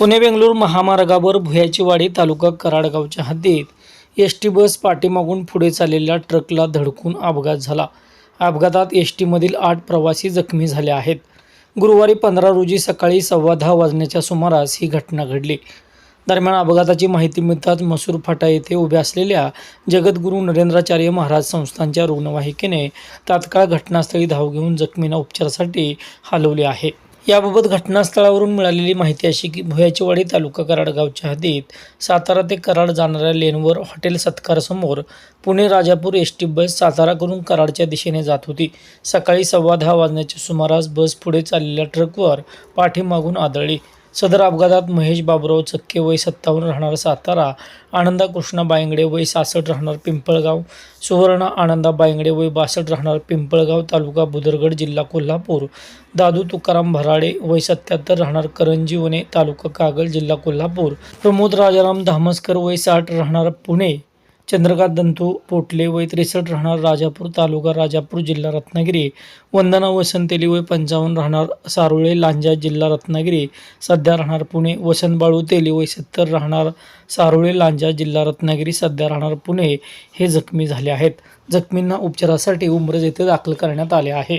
पुणे बेंगलोर महामार्गावर भुयाचीवाडी तालुका कराडगावच्या हद्दीत S T बस पाठीमागून पुढे चाललेल्या ट्रकला धडकून अपघात झाला. अपघातात एस टीमधील आठ प्रवासी जखमी झाले आहेत. गुरुवारी पंधरा रोजी सकाळी सव्वा दहा वाजण्याच्या सुमारास ही घटना घडली. दरम्यान अपघाताची माहिती मिळताच मसूर फाटा येथे उभ्या असलेल्या जगद्गुरू नरेंद्राचार्य महाराज संस्थांच्या रुग्णवाहिकेने तात्काळ घटनास्थळी धाव घेऊन जखमींना उपचारासाठी हलवले आहे. याबाबत घटनास्थळावरून मिळालेली माहिती अशी की भुयाचीवाडी तालुका कराड गावच्या हद्दीत सातारा ते कराड जाणाऱ्या लेनवर hotel सत्कारसमोर Pune Rajapur S T bus साताराकडून कराडच्या दिशेने जात होती. सकाळी सव्वा दहा वाजण्याच्या सुमारास बस पुढे चाललेल्या ट्रकवर पाठीमागून आदळली. सदर अपघातात महेश बाबुराव चक्के वय सत्तावन्न राहणार सातारा आनंदा कृष्णा बायंगडे वय सासष्ट राहणार पिंपळगाव सुवर्ण आनंदा बायंगडे वय बासष्ट राहणार पिंपळगाव तालुका बुदरगड जिल्हा कोल्हापूर दादू तुकाराम भराडे वय सत्याहत्तर राहणार करंजीवने तालुका कागल जिल्हा कोल्हापूर प्रमोद राजाराम धामसकर वय साठ राहणार पुणे चंद्रकांत दंतू पोटले वय त्रेसष्ट राहणार राजापूर तालुका राजापूर जिल्हा रत्नागिरी. वंदना वसंतेली वय पंचावन्न राहणार सारोळे लांजा जिल्हा रत्नागिरी. सध्या राहणार पुणे वसंत बाळू तेली वय सत्तर राहणार सारोळे लांजा जिल्हा रत्नागिरी. सध्या राहणार पुणे हे जखमी झाले आहेत. जखमींना उपचारासाठी उमरज येथे दाखल करण्यात आले आहे.